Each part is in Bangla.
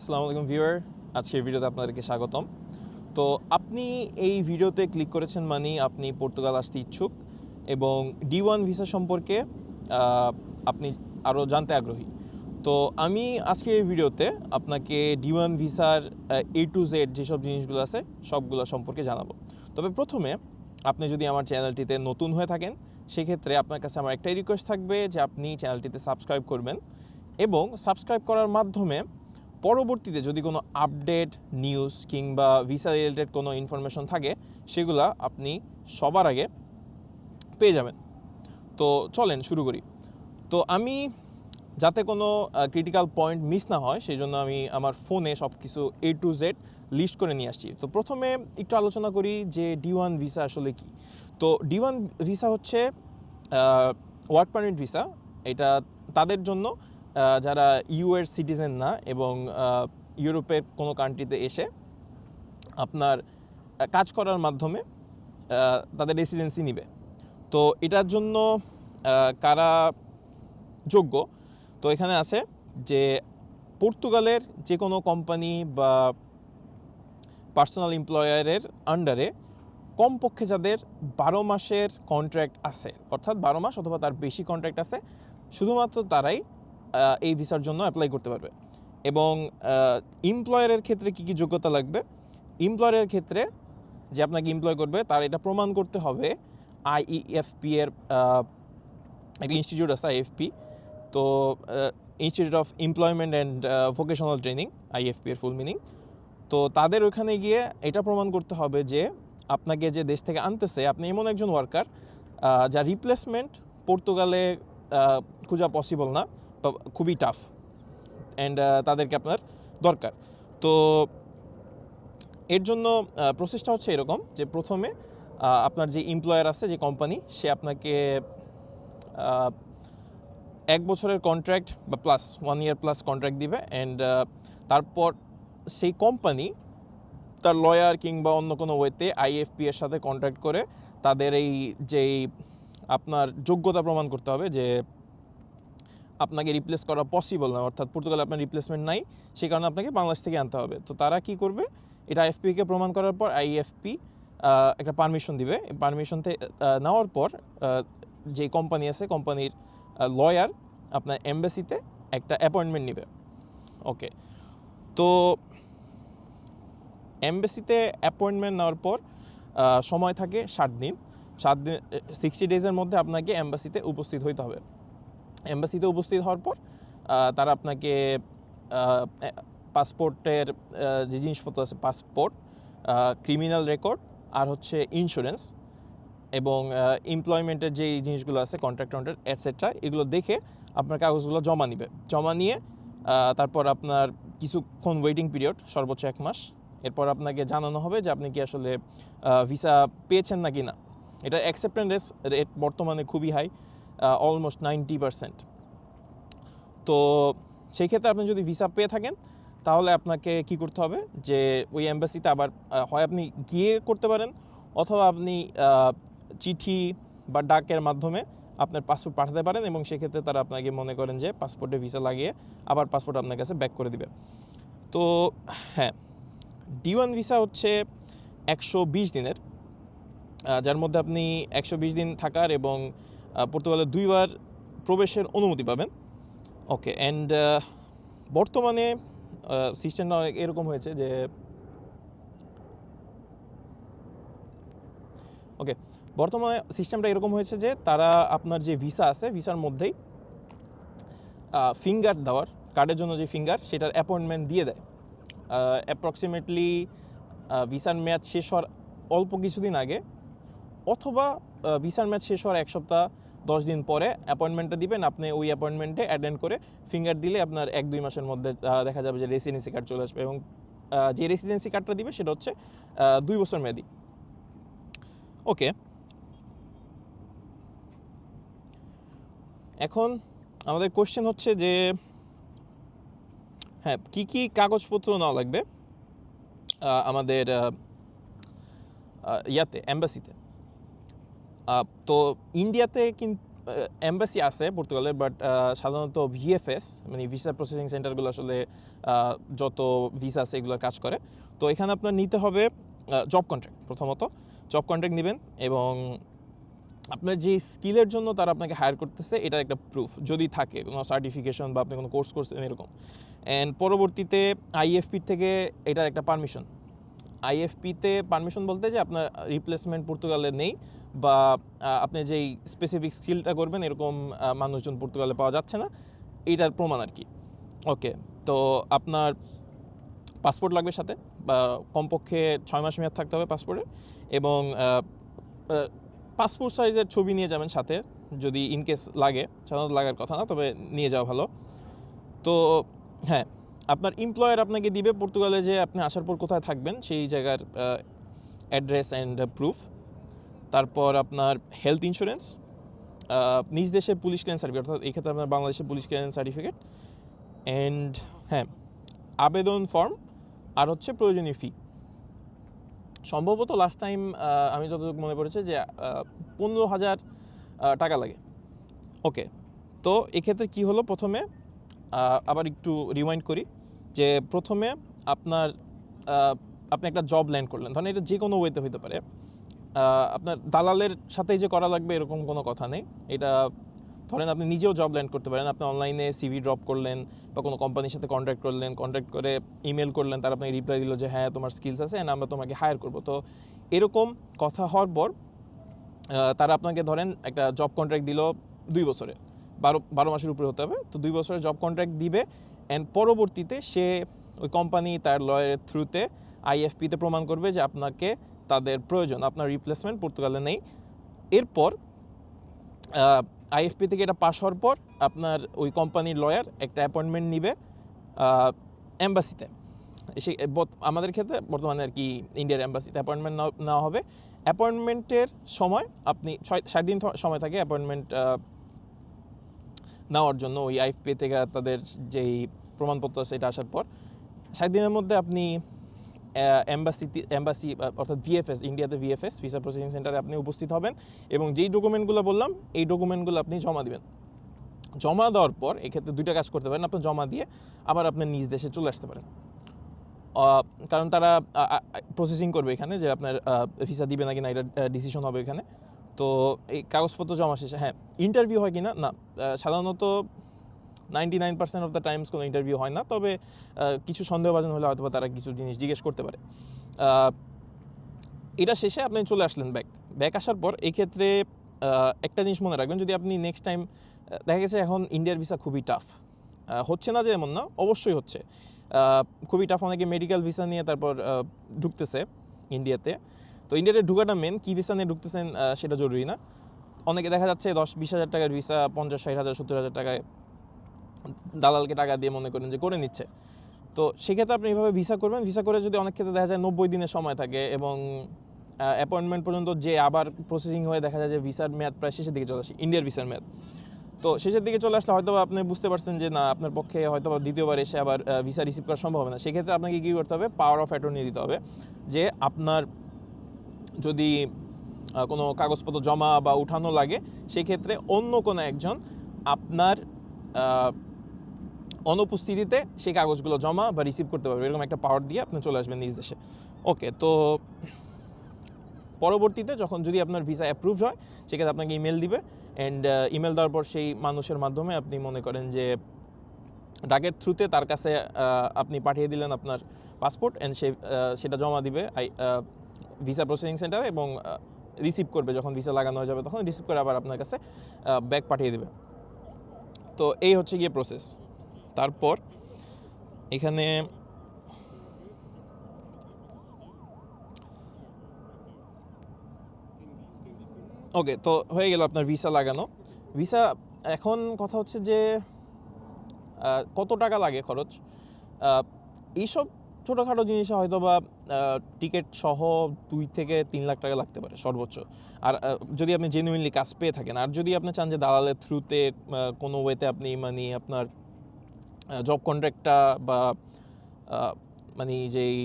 আসসালামু আলাইকুম ভিউয়ার, আজকের ভিডিওতে আপনাদেরকে স্বাগতম। তো আপনি এই ভিডিওতে ক্লিক করেছেন মানে আপনি পর্তুগাল আসতে ইচ্ছুক এবং ডি ওয়ান ভিসা সম্পর্কে আপনি আরও জানতে আগ্রহী। তো আমি আজকের এই ভিডিওতে আপনাকে ডি ওয়ান ভিসার এ টু জেড যেসব জিনিসগুলো আছে সবগুলো সম্পর্কে জানাব। তবে প্রথমে আপনি যদি আমার চ্যানেলটিতে নতুন হয়ে থাকেন, সেক্ষেত্রে আপনার কাছে আমার একটাই রিকোয়েস্ট থাকবে যে আপনি চ্যানেলটিতে সাবস্ক্রাইব করবেন এবং সাবস্ক্রাইব করার মাধ্যমে পরবর্তীতে যদি কোনো আপডেট, নিউজ কিংবা ভিসা রিলেটেড কোনো ইনফরমেশন থাকে, সেগুলা আপনি সবার আগে পেয়ে যাবেন। তো চলেন শুরু করি। তো আমি যাতে কোনো ক্রিটিক্যাল পয়েন্ট মিস না হয় সেই জন্য আমি আমার ফোনে সব কিছু এ টু জেড লিস্ট করে নিয়ে আসছি। তো প্রথমে একটু আলোচনা করি যে ডি ওয়ান ভিসা আসলে কি। তো ডি ওয়ান ভিসা হচ্ছে ওয়ার্ক পারমিট ভিসা এটা তাদের জন্য যারা ইউ এর সিটিজেন না এবং ইউরোপের কোনো কান্ট্রিতে এসে আপনার কাজ করার মাধ্যমে তাদের রেসিডেন্সি নিবে। তো এটার জন্য কারা যোগ্য? তো এখানে আছে যে পর্তুগালের যে কোনো কোম্পানি বা পার্সোনাল এমপ্লয়ারের আন্ডারে কমপক্ষে যাদের বারো মাসের কন্ট্রাক্ট আছে, অর্থাৎ বারো মাস অথবা তার বেশি কন্ট্রাক্ট আছে, শুধুমাত্র তারাই এই ভিসার জন্য অ্যাপ্লাই করতে পারবে। এবং এমপ্লয়ারের ক্ষেত্রে কি কি যোগ্যতা লাগবে? এমপ্লয়ারের ক্ষেত্রে যে আপনাকে এমপ্লয় করবে তার এটা প্রমাণ করতে হবে আইইএফপি এর আহ, একটা ইনস্টিটিউট আছে আইএফপি তো institute of employment and vocational training IFP এর ফুল মিনিং তো তাদের ওখানে গিয়ে এটা প্রমাণ করতে হবে যে আপনাকে যে দেশ থেকে আনতেছে আপনি এমন একজন ওয়ার্কার যা রিপ্লেসমেন্ট পর্তুগালে খোঁজা পসিবল না। খুবই টাফ অ্যান্ড তাদেরকে আপনার দরকার। তো এর জন্য প্রসেসটা হচ্ছে এরকম যে প্রথমে আপনার যে এমপ্লয়ার আছে, যে কোম্পানি সে আপনাকে এক বছরের কন্ট্রাক্ট বা plus one year plus contract দিবে অ্যান্ড তারপর সেই কোম্পানি তার লয়ার কিংবা অন্য কোনো ওয়েতে আইএফপি এর সাথে কন্ট্যাক্ট করে তাদের এই যেই আপনার যোগ্যতা প্রমাণ করতে হবে যে আপনাকে রিপ্লেস করা পসিবল না, অর্থাৎ পর্তুগালে আপনার রিপ্লেসমেন্ট নাই সেই কারণে আপনাকে বাংলাদেশ থেকে আনতে হবে। তো তারা কি করবে? এটা আইএফপিকে প্রমাণ করার পর আইএফপি একটা পারমিশন দিবে। পারমিশন নেওয়ার পর যে কোম্পানি আছে কোম্পানির লয়ার আপনার এমবাসিতে একটা অ্যাপয়েন্টমেন্ট নেবে। ওকে তো এমবাসিতে অ্যাপয়েন্টমেন্ট নেওয়ার পর সময় থাকে ষাট দিন। সাত দিন সিক্সটি ডেজের মধ্যে আপনাকে এম্বাসিতে উপস্থিত হইতে হবে। এম্বাসিতে উপস্থিত হওয়ার পর তারা আপনাকে পাসপোর্টের যে জিনিসপত্র আছে, পাসপোর্ট ক্রিমিনাল রেকর্ড আর হচ্ছে ইন্স্যুরেন্স এবং এমপ্লয়মেন্টের যে জিনিসগুলো আছে, কন্ট্রাক্ট কন্ট্রাক্ট এটসেট্রা এগুলো দেখে আপনার কাগজগুলো জমা নিবে। জমা নিয়ে তারপর আপনার কিছুক্ষণ ওয়েটিং পিরিয়ড সর্বোচ্চ এক মাস। এরপর আপনাকে জানানো হবে যে আপনি কি আসলে ভিসা পেয়েছেন নাকি না। এটা অ্যাকসেপ্টেন্স রেট বর্তমানে খুবই হাই অলমোস্ট নাইনটি পারসেন্ট তো সেই ক্ষেত্রে আপনি যদি ভিসা পেয়ে থাকেন, তাহলে আপনাকে কি করতে হবে? যে ওই এম্বাসিতে আবার হয় আপনি গিয়ে করতে পারেন, অথবা আপনি চিঠি বা ডাকের মাধ্যমে আপনার পাসপোর্ট পাঠাতে পারেন এবং সেক্ষেত্রে তারা আপনাকে মনে করেন যে পাসপোর্টে ভিসা লাগিয়ে আবার পাসপোর্ট আপনার কাছে ব্যাক করে দিবে। তো হ্যাঁ ডি ওয়ান ভিসা হচ্ছে একশো বিশ দিনের যার মধ্যে আপনি একশো বিশ দিন থাকার এবং পর্তুগালে দুইবার প্রবেশের অনুমতি পাবেন। ওকে অ্যান্ড বর্তমানে সিস্টেমটা অনেক এরকম হয়েছে যে ওকে বর্তমানে সিস্টেমটা এরকম হয়েছে যে তারা আপনার যে ভিসা আছে ভিসার মধ্যেই ফিঙ্গার দেওয়ার কার্ডের জন্য যে ফিঙ্গার সেটার অ্যাপয়েন্টমেন্ট দিয়ে দেয়। অ্যাপ্রক্সিমেটলি ভিসার মেয়াদ শেষ হওয়ার অল্প কিছুদিন আগে, অথবা ভিসার ম্যাচ শেষ হওয়ার এক সপ্তাহ, দশ দিন পরে অ্যাপয়েন্টমেন্টটা দিবেন। আপনি ওই অ্যাপয়েন্টমেন্টে অ্যাটেন্ড করে ফিঙ্গার দিলে আপনার এক, দুই মাসের মধ্যে দেখা যাবে যে রেসিডেন্সি কার্ড চলে আসবে এবং যে রেসিডেন্সি কার্ডটা দিবে সেটা হচ্ছে দুই বছর মেয়াদি। ওকে। এখন আমাদের কোশ্চেন হচ্ছে যে হ্যাঁ কী কী কাগজপত্র নেওয়া লাগবে আমাদের ইয়াতে অ্যাম্বাসিতে তো ইন্ডিয়াতে কিন্তু এম্বাসি আছে পর্তুগালের বাট সাধারণত ভিএফএস মানে ভিসা প্রসেসিং সেন্টারগুলো আসলে যত ভিসা আছে এগুলো কাজ করে। তো এখানে আপনার নিতে হবে জব কন্ট্রাক্ট প্রথমত। জব কন্ট্রাক্ট নেবেন এবং আপনার যে স্কিলের জন্য তারা আপনাকে হায়ার করতেছে এটার একটা প্রুফ যদি থাকে, কোনো সার্টিফিকেশন বা আপনি কোনো কোর্স করছেন এরকম। অ্যান্ড পরবর্তীতে আইএফপির থেকে এটার একটা পারমিশন আইএফপিতে পারমিশন বলতে যে আপনার রিপ্লেসমেন্ট পর্তুগালে নেই বা আপনি যেই স্পেসিফিক স্কিলটা করবেন, এরকম মানুষজন পর্তুগালে পাওয়া যাচ্ছে না, এইটার প্রমাণ আর কি। ওকে তো আপনার পাসপোর্ট লাগবে সাথে, বা কমপক্ষে ছয় মাস মেয়াদ থাকতে হবে পাসপোর্টে এবং পাসপোর্ট সাইজের ছবি নিয়ে যাবেন সাথে, যদি ইনকেস লাগে, সাধারণত লাগার কথা না, তবে নিয়ে যাওয়া ভালো। তো হ্যাঁ আপনার এমপ্লয়ার আপনাকে দিবে পর্তুগালে যে আপনি আসার পর কোথায় থাকবেন, সেই জায়গার অ্যাড্রেস অ্যান্ড প্রুফ তারপর আপনার হেলথ ইন্স্যুরেন্স নিজ দেশে পুলিশ ক্লিয়ারেন্স সার্টিফিকেট অর্থাৎ এই ক্ষেত্রে আপনার বাংলাদেশের পুলিশ ক্লিয়ারেন্স সার্টিফিকেট অ্যান্ড হ্যাঁ আবেদন ফর্ম আর হচ্ছে প্রয়োজনীয় ফি সম্ভবত লাস্ট টাইম আমি যতটুকু মনে পড়েছে যে পনেরো হাজার টাকা লাগে। ওকে তো এক্ষেত্রে কি হলো? প্রথমে আবার একটু রিমাইন্ড করি, যে প্রথমে আপনার আপনি একটা জব ল্যান্ড করলেন। ধরেন এটা যে কোনো ওয়েতে হতে পারে। আপনার দালালের সাথেই যে করা লাগবে এরকম কোনো কথা নেই। এটা ধরেন আপনি নিজেও জব ল্যান্ড করতে পারেন। আপনি অনলাইনে সিভি ড্রপ করলেন বা কোনো কোম্পানির সাথে কন্ট্যাক্ট করলেন কন্ট্যাক্ট করে ইমেল করলেন, তারা আপনাকে রিপ্লাই দিল যে হ্যাঁ তোমার স্কিলস আছে আমরা তোমাকে হায়ার করব। তো এরকম কথা হওয়ার পর তারা আপনাকে ধরেন একটা জব কন্ট্রাক্ট দিল দুই বছরে। বারো বারো মাসের উপরে হতে হবে। তো দুই বছরের জব কন্ট্রাক্ট দিবে অ্যান্ড পরবর্তীতে সে ওই কোম্পানি তার লয়ারের থ্রুতে আইএফপিতে প্রমাণ করবে যে আপনাকে তাদের প্রয়োজন, আপনার রিপ্লেসমেন্ট পর্তুগালে নেই। এরপর আইএফপি থেকে এটা পাস হওয়ার পর আপনার ওই কোম্পানির লয়ার একটা অ্যাপয়েন্টমেন্ট নিবে এম্বাসিতে সে আমাদের ক্ষেত্রে বর্তমানে আর কি ইন্ডিয়ার এম্বাসিতে অ্যাপয়েন্টমেন্ট নেওয়া হবে। অ্যাপয়েন্টমেন্টের সময় আপনি ছয়, ষাট দিন সময় থাকে অ্যাপয়েন্টমেন্ট নেওয়ার জন্য ওই আইএফপি থেকে তাদের যেই প্রমাণপত্র আছে, এটা আসার পর ষাট দিনের মধ্যে আপনি এম্বাসিতে এম্বাসি অর্থাৎ ভিএফএস ইন্ডিয়াতে ভিএফএস ভিসা প্রসেসিং সেন্টারে আপনি উপস্থিত হবেন এবং যেই ডকুমেন্টগুলো বললাম, এই ডকুমেন্টগুলো আপনি জমা দিবেন। জমা দেওয়ার পর এক্ষেত্রে দুইটা কাজ করতে পারেন আপনি জমা দিয়ে আবার আপনার নিজ দেশে চলে আসতে পারেন। কারণ তারা প্রসেসিং করবে এখানে যে আপনার ভিসা দিবে নাকি না, এটা ডিসিশন হবে এখানে। তো এই কাগজপত্র জমা শেষে হ্যাঁ ইন্টারভিউ হয় কি না না সাধারণত ninety nine percent of the times কোনো ইন্টারভিউ হয় না, তবে কিছু সন্দেহভাজন হলে হয়তো তারা কিছু জিনিস জিজ্ঞেস করতে পারে। এটা শেষে আপনি চলে আসলেন ব্যাক ব্যাক আসার পর এই ক্ষেত্রে একটা জিনিস মনে রাখবেন, যদি আপনি নেক্সট টাইম দেখা গেছে এখন ইন্ডিয়ার ভিসা খুবই টাফ হচ্ছে না যে এমন না, অবশ্যই হচ্ছে। খুবই টাফ অনেকে মেডিকেল ভিসা নিয়ে তারপর ঢুকতেছে ইন্ডিয়াতে তো ইন্ডিয়াতে ঢুকাটা মেন কী ভিসা নিয়ে ঢুকতেছেন সেটা জরুরি না। অনেকে দেখা যাচ্ছে দশ বিশ হাজার টাকার ভিসা পঞ্চাশ, ষাট হাজার, সত্তর হাজার টাকায় দালালকে টাকা দিয়ে মনে করেন যে করে নিচ্ছে। তো সেক্ষেত্রে আপনি এইভাবে ভিসা করবেন। ভিসা করে যদি অনেক ক্ষেত্রে দেখা যায় নব্বই দিনের সময় থাকে এবং অ্যাপয়েন্টমেন্ট পর্যন্ত যে আবার প্রসেসিং হয়ে দেখা যায় যে ভিসার মেয়াদ প্রায় শেষের দিকে চলে আসে ইন্ডিয়ার ভিসার মেয়াদ। তো শেষের দিকে চলে আসলে হয়তো আপনি বুঝতে পারছেন যে না, আপনার পক্ষে হয়তো দ্বিতীয়বার এসে আবার ভিসা রিসিভ করা সম্ভব হবে না। সেক্ষেত্রে আপনাকে কী করতে হবে? পাওয়ার অফ অ্যাটর্নি দিতে হবে যে আপনার যদি কোনো কাগজপত্র জমা বা উঠানো লাগে, সেক্ষেত্রে অন্য কোনো একজন আপনার অনুপস্থিতিতে সেই কাগজগুলো জমা বা রিসিভ করতে পারবে। এরকম একটা পাওয়ার দিয়ে আপনি চলে আসবেন নিজ দেশে। ওকে তো পরবর্তীতে যখন যদি আপনার ভিসা অ্যাপ্রুভড হয়, সেক্ষেত্রে আপনাকে ইমেল দিবে অ্যান্ড ইমেল দেওয়ার পর সেই মানুষের মাধ্যমে আপনি মনে করেন যে, ডাকের থ্রুতে তার কাছে আপনি পাঠিয়ে দিলেন আপনার পাসপোর্ট অ্যান্ড সে সেটা জমা দিবে। আই ভিসা প্রসেসিং সেন্টারে এবং রিসিভ করবে যখন ভিসা লাগানো হয়ে যাবে তখন রিসিভ করে আবার আপনার কাছে ব্যাগ পাঠিয়ে দেবে। তো এই হচ্ছে গিয়ে প্রসেস তারপর এখানে ওকে তো হয়ে গেল আপনার ভিসা লাগানো। ভিসা এখন কথা হচ্ছে যে কত টাকা লাগে খরচ? এইসব ছোটোখাটো জিনিসে হয়তো বা টিকিট সহ দুই থেকে তিন লাখ টাকা লাগতে পারে সর্বোচ্চ। আর যদি আপনি জেনুইনলি কাজ পেয়ে থাকেন, আর যদি আপনি চান যে দালালের থ্রুতে কোনো ওয়েতে আপনি মানে আপনার জব কন্ট্রাক্টটা বা মানে যেই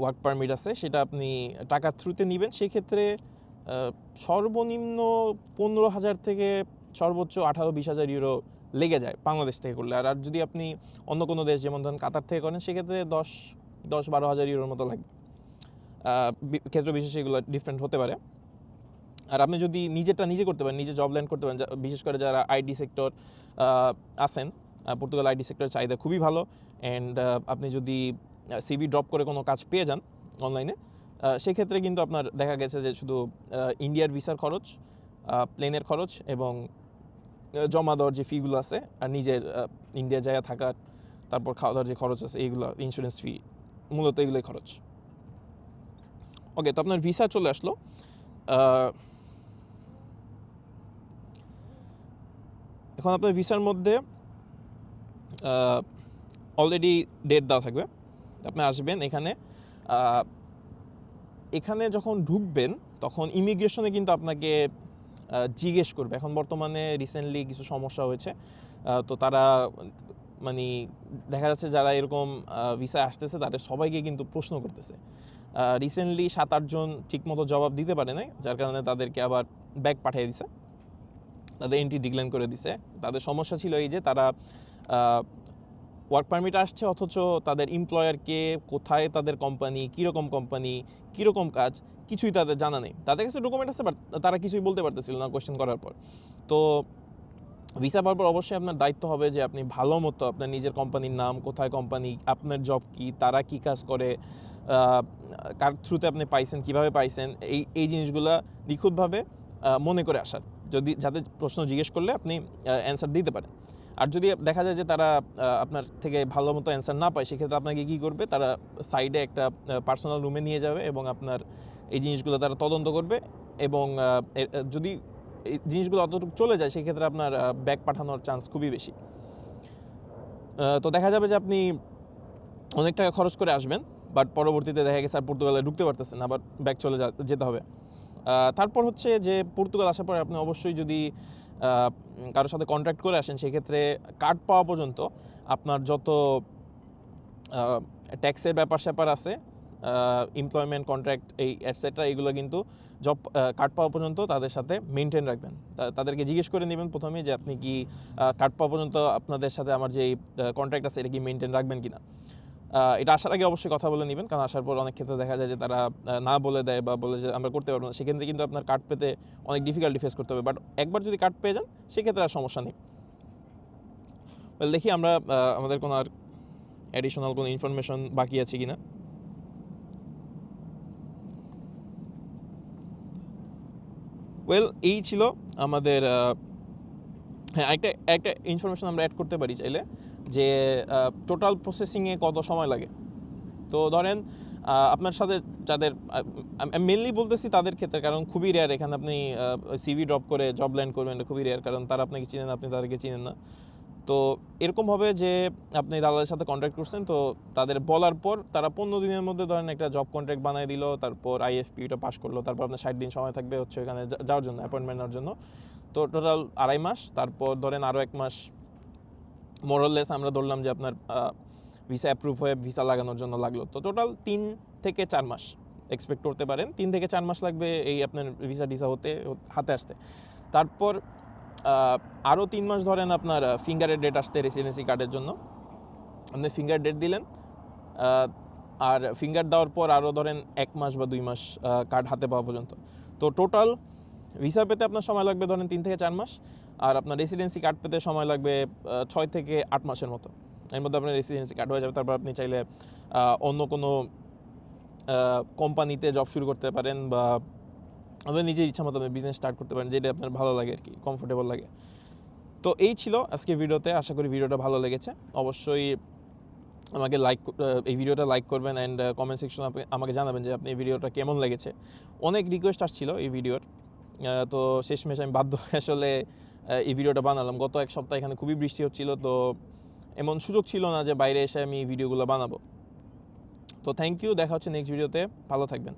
ওয়ার্ক পারমিট আছে, সেটা আপনি টাকার থ্রুতে নেবেন, সেক্ষেত্রে সর্বনিম্ন পনেরো হাজার থেকে সর্বোচ্চ আঠারো বিশ হাজার ইউরো লেগে যায় বাংলাদেশ থেকে করলে। আর যদি আপনি অন্য কোনো দেশ, যেমন ধরেন কাতার থেকে করেন, সেক্ষেত্রে দশ দশ বারো হাজার ইউরোর মতো লাগবে। ক্ষেত্র বিশেষে এগুলো ডিফারেন্ট হতে পারে। আর আপনি যদি নিজেরটা নিজে করতে পারেন, নিজে জব ল্যান্ড করতে পারেন বিশেষ করে যারা আইডি সেক্টর আছেন পর্তুগাল আইডি সেক্টরের চাহিদা খুবই ভালো। অ্যান্ড আপনি যদি সিভি ড্রপ করে কোনো কাজ পেয়ে যান অনলাইনে সেক্ষেত্রে কিন্তু আপনার দেখা গেছে যে শুধু ইন্ডিয়ার ভিসার খরচ প্লেনের খরচ এবং জমা দেওয়ার যে ফিগুলো আছে, আর নিজের ইন্ডিয়া যায় থাকার, তারপর খাওয়া দাওয়ার যে খরচ আছে, এইগুলো ইন্স্যুরেন্স ফি মূলত এগুলোই খরচ। ওকে তো আপনার ভিসা চলে আসলো। এখন আপনার ভিসার মধ্যে অলরেডি ডেট দেওয়া থাকবে। আপনি আসবেন এখানে এখানে যখন ঢুকবেন, তখন ইমিগ্রেশনে কিন্তু আপনাকে জিজ্ঞেস করবে। এখন বর্তমানে রিসেন্টলি কিছু সমস্যা হয়েছে। তো তারা মানে দেখা যাচ্ছে যারা এরকম ভিসা আসতেছে, তাদের সবাইকে কিন্তু প্রশ্ন করতেছে। রিসেন্টলি সাত আটজন ঠিকমতো জবাব দিতে পারে নাই, যার কারণে তাদেরকে আবার ব্যাক পাঠিয়ে দিছে। তাদের এন্ট্রি ডিক্লাইন করে দিছে। তাদের সমস্যা ছিল এই যে তারা ওয়ার্ক পারমিট আসছে, অথচ তাদের এমপ্লয়ারকে কোথায় তাদের কোম্পানি কীরকম কোম্পানি কীরকম কাজ, কিছুই তাদের জানা নেই। তাদের কাছে ডকুমেন্ট আছে বাট তারা কিছুই বলতে পারতেছিল না কোয়েশ্চেন করার পর। তো ভিসা পাওয়ার পর অবশ্যই আপনার দায়িত্ব হবে যে আপনি ভালো মতো আপনার নিজের কোম্পানির নাম, কোথায় কোম্পানি আপনার জব কি, তারা কি কাজ করে কার থ্রুতে আপনি পাইছেন, কীভাবে পাইছেন, এই এই জিনিসগুলো নিখুঁতভাবে মনে করে আসার। যদি, যাদের প্রশ্ন জিজ্ঞেস করলে আপনি অ্যান্সার দিতে পারেন। আর যদি দেখা যায় যে তারা আপনার থেকে ভালো মতো অ্যান্সার না পায়, সেক্ষেত্রে আপনাকে কী করবে? তারা সাইডে একটা পার্সোনাল রুমে নিয়ে যাবে এবং আপনার এই জিনিসগুলো তারা তদন্ত করবে এবং যদি এই জিনিসগুলো অতটুকু চলে যায়, সেক্ষেত্রে আপনার ব্যাগ পাঠানোর চান্স খুবই বেশি। তো দেখা যাবে যে আপনি অনেক টাকা খরচ করে আসবেন বাট পরবর্তীতে দেখা গেছে আর পর্তুগালে ঢুকতে পারতেছেন আবার ব্যাগ চলে যেতে হবে। তারপর হচ্ছে যে পর্তুগাল আসার পরে আপনি অবশ্যই যদি কারোর সাথে কন্ট্যাক্ট করে আসেন, সেক্ষেত্রে কার্ড পাওয়া পর্যন্ত আপনার যত ট্যাক্সের ব্যাপার স্যাপার আছে এমপ্লয়মেন্ট কন্ট্রাক্ট এই অ্যাটসেট্রা এগুলো কিন্তু জব কার্ড পাওয়া পর্যন্ত তাদের সাথে মেনটেন রাখবেন। তাদেরকে জিজ্ঞেস করে নেবেন প্রথমে যে আপনি কি কার্ড পাওয়া পর্যন্ত আপনাদের সাথে আমার যে কন্ট্রাক্ট আছে এটা কি মেনটেন রাখবেন কিনা? আহ, এটা আসার আগে অবশ্যই কথা বলে নেবেন কারণ আসার পর অনেক ক্ষেত্রে দেখা যায় যে তারা না বলে দেয় বা বলে যে আমরা করতে পারব না। সেক্ষেত্রে কিন্তু আপনার কার্ড পেতে অনেক ডিফিকাল্টি ফেস করতে হবে। বাট একবার যদি কার্ড পেয়ে যান সেক্ষেত্রে আর সমস্যা নেই। দেখি আমরা আমাদের কোনো আর অ্যাডিশনাল কোনো ইনফরমেশন বাকি আছে কিনা। ওয়েল এই ছিল আমাদের হ্যাঁ একটা একটা ইনফরমেশন আমরা অ্যাড করতে পারি চাইলে, যে টোটাল প্রসেসিংয়ে কত সময় লাগে। তো ধরেন আপনার সাথে যাদের মেনলি বলতেছি তাদের ক্ষেত্রে, কারণ খুবই রেয়ার এখানে আপনি সিভি ড্রপ করে জব ল্যান্ড করবেন খুবই রেয়ার কারণ তারা আপনাকে চিনেন, আপনি তাদেরকে চিনেন না। তো এরকম হবে যে আপনি দালালের সাথে কন্ট্যাক্ট করছেন, তো তাদের বলার পর তারা পনেরো দিনের মধ্যে ধরেন একটা জব কন্ট্রাক্ট বানিয়ে দিল, তারপর আইএফপি ওটা পাস করল, তারপর আপনার ষাট দিন সময় থাকবে হচ্ছে ওখানে যাওয়ার জন্য অ্যাপয়েন্টমেন্ট নেওয়ার জন্য। তো টোটাল আড়াই মাস, তারপর ধরেন আরও এক মাস মোরললেস আমরা ধরলাম যে আপনার ভিসা অ্যাপ্রুভ হয়ে ভিসা লাগানোর জন্য লাগল। তো টোটাল তিন থেকে চার মাস এক্সপেক্ট করতে পারেন। তিন থেকে চার মাস লাগবে এই আপনার ভিসা টিসা হতে, হাতে আসতে। তারপর আরও তিন মাস ধরেন আপনার ফিঙ্গারের ডেট আসতে রেসিডেন্সি কার্ডের জন্য। আপনি ফিঙ্গার ডেট দিলেন আর ফিঙ্গার দেওয়ার পর আরও ধরেন এক মাস বা দুই মাস কার্ড হাতে পাওয়া পর্যন্ত। তো টোটাল ভিসা পেতে আপনার সময় লাগবে ধরেন তিন থেকে চার মাস, আর আপনার রেসিডেন্সি কার্ড পেতে সময় লাগবে ছয় থেকে আট মাসের মতো। এর মধ্যে আপনার রেসিডেন্সি কার্ড হয়ে যাবে, তারপর আপনি চাইলে অন্য কোনো কোম্পানিতে জব শুরু করতে পারেন বা আপনার নিজের ইচ্ছা মতো বিজনেস স্টার্ট করতে পারেন, যেটা আপনার ভালো লাগে আর কি কমফোর্টেবল লাগে। তো এই ছিল আজকে ভিডিওতে, আশা করি ভিডিওটা ভালো লেগেছে। অবশ্যই আমাকে লাইক এই ভিডিওটা লাইক করবেন অ্যান্ড কমেন্ট সেকশনে আমাকে জানাবেন যে আপনি এই ভিডিওটা কেমন লেগেছে। অনেক রিকোয়েস্ট আসছিল এই ভিডিওর। তো শেষমেশ আমি বাধ্য আসলে এই ভিডিওটা বানালাম। গত এক সপ্তাহ এখানে খুবই বৃষ্টি হচ্ছিল, তো এমন সুযোগ ছিল না যে বাইরে এসে আমি ভিডিওগুলো বানাবো। তো থ্যাংক ইউ দেখা হচ্ছে নেক্সট ভিডিওতে ভালো থাকবেন।